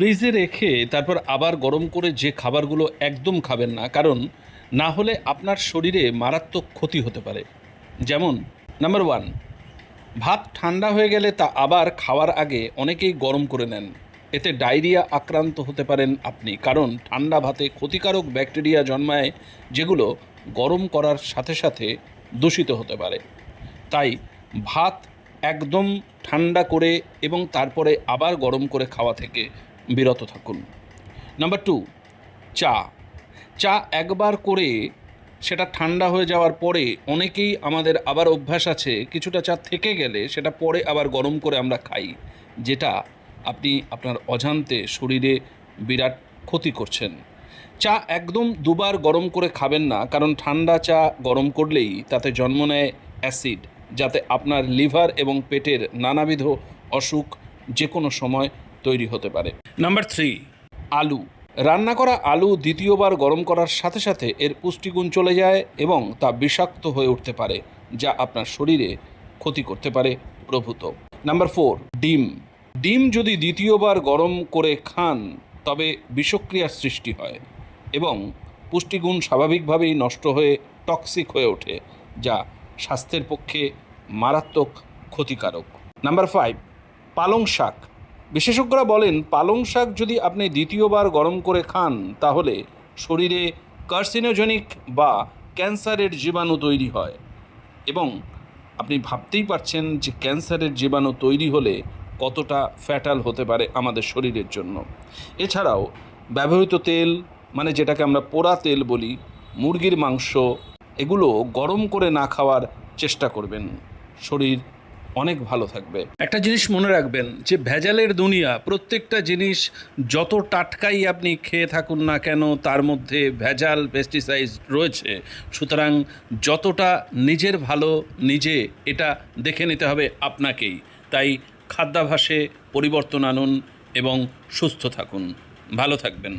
ফ্রিজে রেখে তারপর আবার গরম করে যে খাবারগুলো একদম খাবেন না, কারণ না হলে আপনার শরীরে মারাত্মক ক্ষতি হতে পারে। যেমন নাম্বার ওয়ান ভাত ঠান্ডা হয়ে গেলে তা আবার খাওয়ার আগে অনেকেই গরম করে নেন। এতে ডায়রিয়া আক্রান্ত হতে পারেন আপনি, কারণ ঠান্ডা ভাতে ক্ষতিকারক ব্যাকটেরিয়া জন্মায় যেগুলো গরম করার সাথে সাথে দূষিত হতে পারে। তাই ভাত একদম ঠান্ডা করে এবং তারপরে আবার গরম করে খাওয়া থেকে বিরত থাকুন। নাম্বার টু চা। চা একবার করে সেটা ঠান্ডা হয়ে যাওয়ার পরে অনেকেই আমাদের আবার অভ্যাস আছে, কিছুটা চা থেকে গেলে সেটা পরে আবার গরম করে আমরা খাই, যেটা আপনি আপনার অজান্তে শরীরে বিরাট ক্ষতি করছেন। চা একদম দুবার গরম করে খাবেন না, কারণ ঠান্ডা চা গরম করলেই তাতে জন্ম নেয় অ্যাসিড, যাতে আপনার লিভার এবং পেটের নানাবিধ অসুখ যে কোনো সময় তৈরি হতে পারে। নাম্বার থ্রি আলু। রান্না করা আলু দ্বিতীয়বার গরম করার সাথে সাথে এর পুষ্টিগুণ চলে যায় এবং তা বিষাক্ত হয়ে উঠতে পারে যা আপনার শরীরে ক্ষতি করতে পারে প্রভূত। নাম্বার ফোর ডিম। ডিম যদি দ্বিতীয়বার গরম করে খান তবে বিষক্রিয়ার সৃষ্টি হয় এবং পুষ্টিগুণ স্বাভাবিকভাবেই নষ্ট হয়ে টক্সিক হয়ে ওঠে যা স্বাস্থ্যের পক্ষে মারাত্মক ক্ষতিকারক। নাম্বার ফাইভ পালং শাক। বিশেষজ্ঞরা বলেন, পালং শাক যদি আপনি দ্বিতীয়বার গরম করে খান, তাহলে শরীরে কার্সিনোজেনিক বা ক্যান্সারের জীবাণু তৈরি হয়। এবং আপনি ভাবতেই পারছেন যে ক্যান্সারের জীবাণু তৈরি হলে কতটা ফ্যাটাল হতে পারে আমাদের শরীরের জন্য। এছাড়াও, ব্যবহৃত তেল মানে যেটাকে আমরা পোড়া তেল বলি, মুরগির মাংস, এগুলো গরম করে না খাওয়ার চেষ্টা করবেন। শরীর অনেক ভালো থাকবে। একটা জিনিস মনে রাখবেন যে ভেজালের দুনিয়া, প্রত্যেকটা জিনিস যত টাটকাই আপনি খেয়ে থাকুন না কেন, তার মধ্যে ভেজাল পেস্টিসাইড রয়েছে। সুতরাং যতটা নিজের ভালো, নিজে এটা দেখে নিতে হবে আপনাকেই। তাই খাদ্যাভাসে পরিবর্তন আনুন এবং সুস্থ থাকুন। ভালো থাকবেন।